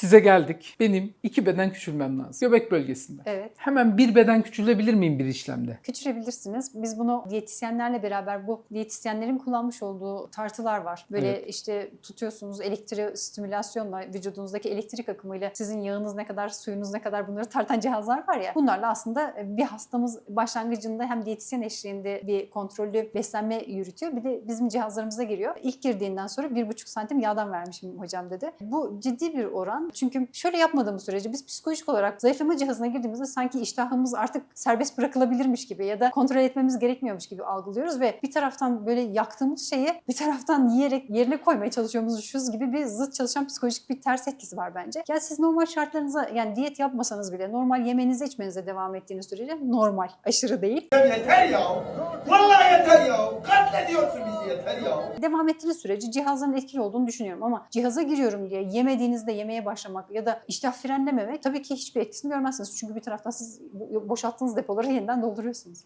Size geldik. Benim iki beden küçülmem lazım. Göbek bölgesinde. Evet. Hemen bir beden küçülebilir miyim bir işlemde? Küçülebilirsiniz. Biz bunu diyetisyenlerle beraber bu diyetisyenlerin kullanmış olduğu tartılar var. Böyle Evet. işte tutuyorsunuz elektrik stimülasyonla vücudunuzdaki elektrik akımıyla sizin yağınız ne kadar, suyunuz ne kadar bunları tartan cihazlar var ya. Bunlarla aslında bir hastamız başlangıcında hem diyetisyen eşliğinde bir kontrollü beslenme yürütüyor. Bir de bizim cihazlarımıza giriyor. İlk girdiğinden sonra 1,5 santim yağdan vermişim hocam dedi. Bu ciddi bir oran. Çünkü şöyle yapmadığımız sürece biz psikolojik olarak zayıflama cihazına girdiğimizde sanki iştahımız artık serbest bırakılabilirmiş gibi ya da kontrol etmemiz gerekmiyormuş gibi algılıyoruz ve bir taraftan böyle yaktığımız şeyi bir taraftan yiyerek yerine koymaya çalışıyormuşuz gibi bir zıt çalışan psikolojik bir ters etkisi var bence. Ya siz normal şartlarınıza yani diyet yapmasanız bile normal yemenize içmenize devam ettiğiniz sürece normal, aşırı değil. Yeter ya. Vallahi yeter ya. Katlediyorsun yeter ya. Devam ettiğiniz sürece cihazların etkili olduğunu düşünüyorum ama cihaza giriyorum diye yemediğinizde yemeye başlamak ya da iştah frenlememek tabii ki hiçbir etkisini görmezsiniz. Çünkü bir taraftan siz bo- boşalttığınız depoları yeniden dolduruyorsunuz.